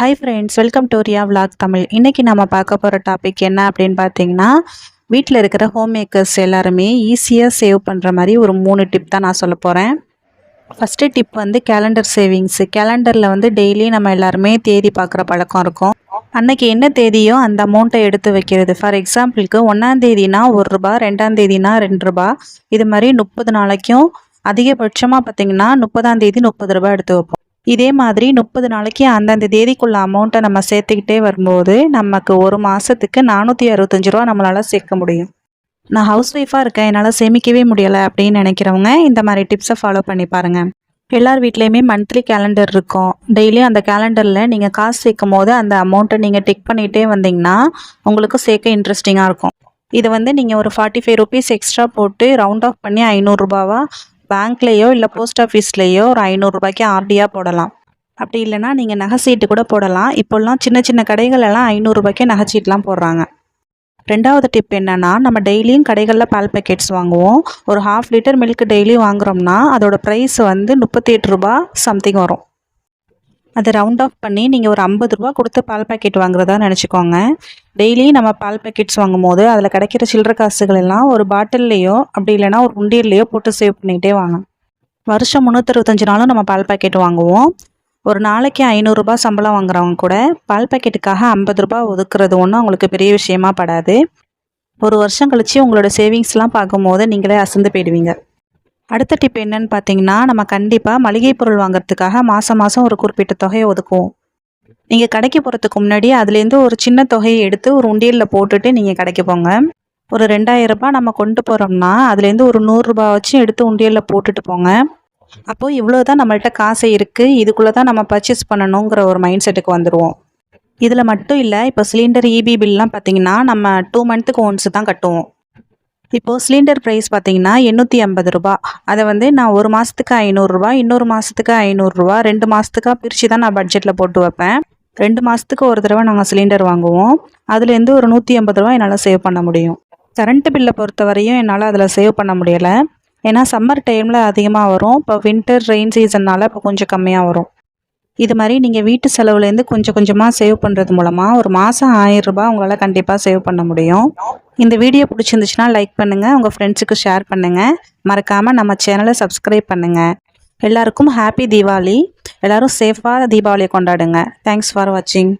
Hi friends welcome to Riya vlog Tamil இன்றைக்கி நம்ம பார்க்க போகிற டாபிக் என்ன அப்படின்னு பார்த்தீங்கன்னா வீட்டில் இருக்கிற ஹோம் மேக்கர்ஸ் எல்லாருமே ஈஸியாக சேவ் பண்ணுற மாதிரி ஒரு மூணு டிப் தான் நான் சொல்ல போகிறேன் ஃபஸ்ட்டு டிப் வந்து கேலண்டர் சேவிங்ஸு கேலண்டரில் வந்து டெய்லி நம்ம எல்லாருமே தேதி பார்க்குற பழக்கம் இருக்கும். அன்னைக்கு என்ன தேதியோ அந்த அமௌண்ட்டை எடுத்து வைக்கிறது. ஃபார் எக்ஸாம்பிளுக்கு ஒன்றாம் தேதினா ஒரு ரூபா ரெண்டாம் தேதினா ரெண்டு ரூபா. இது மாதிரி முப்பது நாளைக்கும் அதிகபட்சமாக பார்த்தீங்கன்னா முப்பதாம் தேதி முப்பது ரூபா எடுத்து வைப்போம். இதே மாதிரி முப்பது நாளைக்கு அந்தந்த தேதிக்குள்ள அமௌண்ட்டை நம்ம சேர்த்துக்கிட்டே வரும்போது நமக்கு ஒரு மாதத்துக்கு நானூற்றி அறுபத்தஞ்சு ரூபா நம்மளால் சேர்க்க முடியும். நான் ஹவுஸ் ஒய்ஃபாக இருக்கேன். என்னால் சேமிக்கவே முடியலை அப்படின்னு நினைக்கிறவங்க இந்த மாதிரி டிப்ஸை ஃபாலோ பண்ணி பாருங்கள் எல்லார் வீட்லேயுமே மந்த்லி கேலண்டர் இருக்கும். டெய்லியும் அந்த கேலண்டரில் நீங்கள் காசு சேர்க்கும் போது அந்த அமௌண்ட்டை நீங்கள் டிக் பண்ணிகிட்டே வந்தீங்கன்னா உங்களுக்கு சேர்க்க இன்ட்ரெஸ்டிங்காக இருக்கும். இதை வந்து நீங்கள் ஒரு ஃபார்ட்டி ஃபைவ் ருபீஸ் எக்ஸ்ட்ரா போட்டு ரவுண்ட் ஆஃப் பண்ணி ஐநூறுரூபாவா பேங்க்லேயோ இல்லை போஸ்ட் ஆஃபீஸ்லேயோ ஒரு ஐநூறுரூபாய்க்கு ஆர்டியாக போடலாம். அப்படி இல்லைன்னா நீங்கள் நகைச்சீட்டு கூட போடலாம். இப்போல்லாம் சின்ன சின்ன கடைகள் எல்லாம் ஐநூறுரூபாய்க்கே நகைச்சீட்லாம் போடுறாங்க. ரெண்டாவது டிப் என்னென்னா நம்ம டெய்லியும் கடைகளில் பால் பேக்கெட்ஸ் வாங்குவோம். ஒரு ஹாஃப் லிட்டர் மில்க் டெய்லி வாங்குறோம்னா அதோடய ப்ரைஸ் வந்து முப்பத்தி எட்டு ரூபா சம்திங் வரும். அதை ரவுண்ட் ஆஃப் பண்ணி நீங்கள் ஒரு ஐம்பது ரூபா கொடுத்து பால் பாக்கெட் வாங்குறதா நினச்சிக்கோங்க. டெய்லி நம்ம பால் பாக்கெட்ஸ் வாங்கும் போது அதில் கிடைக்கிற சில்லற காசுகள் எல்லாம் ஒரு பாட்டில்லையோ அப்படி இல்லைன்னா ஒரு உண்டியல்லையோ போட்டு சேவ் பண்ணிக்கிட்டே வாங்க வருஷம் முந்நூற்றறுபத்தஞ்சு நாளும் நம்ம பால் பாக்கெட் வாங்குவோம். ஒரு நாளைக்கு ஐநூறுரூபா சம்பளம் வாங்குறவங்க கூட பால் பாக்கெட்டுக்காக ஐம்பது ரூபா ஒதுக்குறது ஒன்றும் அவங்களுக்கு பெரிய விஷயமா படாது. ஒரு வருஷம் கழித்து உங்களோட சேவிங்ஸ்லாம் பார்க்கும்போது நீங்களே அசந்து போயிடுவீங்க. அடுத்த டிப் என்னன்னு பார்த்தீங்கன்னா நம்ம கண்டிப்பாக மளிகை பொருள் வாங்குறதுக்காக மாதம் மாதம் ஒரு குறிப்பிட்ட தொகையை ஒதுக்குவோம். நீங்கள் கடைக்கு போகிறதுக்கு முன்னாடி அதுலேருந்து ஒரு சின்ன தொகையை எடுத்து ஒரு உண்டியலில் போட்டுட்டு நீங்கள் கடைக்கு போங்க. ஒரு ரெண்டாயிரம் நம்ம கொண்டு போகிறோம்னா அதுலேருந்து ஒரு நூறுரூபா வச்சு எடுத்து உண்டியலில் போட்டுட்டு போங்க. அப்போது இவ்வளோ தான் நம்மள்ட்ட காசு இருக்குது இதுக்குள்ளே தான் நம்ம பர்ச்சேஸ் பண்ணணுங்கிற ஒரு மைண்ட் செட்டுக்கு வந்துடுவோம் இதில் மட்டும் இல்லை இப்போ சிலிண்டர் இபி பில்லாம் பார்த்தீங்கன்னா நம்ம டூ மந்த்துக்கு ஒன்ஸ் தான் கட்டுவோம். இப்போது சிலிண்டர் ப்ரைஸ் பார்த்தீங்கன்னா எண்ணூற்றி ஐம்பது ரூபா. அதை வந்து நான் ஒரு மாதத்துக்கு ஐநூறுரூவா இன்னொரு மாதத்துக்கு ஐநூறுரூவா ரெண்டு மாதத்துக்காக பிரித்து தான் நான் பட்ஜெட்டில் போட்டு வைப்பேன். ரெண்டு மாதத்துக்கு ஒரு தடவை நாங்கள் சிலிண்டர் வாங்குவோம். அதுலேருந்து ஒரு நூற்றி ஐம்பது ரூபா என்னால் சேவ் பண்ண முடியும். கரண்ட்டு பில்லை பொறுத்த வரையும் என்னால் அதில் சேவ் பண்ண முடியலை. ஏன்னா சம்மர் டைமில் அதிகமாக வரும். இப்போ வின்டர் ரெயின் சீசன்னால் இப்போ கொஞ்சம் கம்மியாக வரும். இது மாதிரி நீங்கள் வீட்டு செலவுலேருந்து கொஞ்சம் கொஞ்சமாக சேவ் பண்ணுறது மூலமாக ஒரு மாதம் ஆயிரம் ரூபாய் உங்களால் கண்டிப்பாக சேவ் பண்ண முடியும். இந்த வீடியோ பிடிச்சிருந்துச்சுன்னா லைக் பண்ணுங்கள் உங்கள் ஃப்ரெண்ட்ஸுக்கு ஷேர் பண்ணுங்கள் மறக்காமல் நம்ம சேனலை சப்ஸ்கிரைப் பண்ணுங்கள் எல்லாருக்கும் ஹாப்பி தீபாவளி. எல்லோரும் சேஃபாக தீபாவளியை கொண்டாடுங்க. தேங்க்ஸ் ஃபார் வாட்சிங்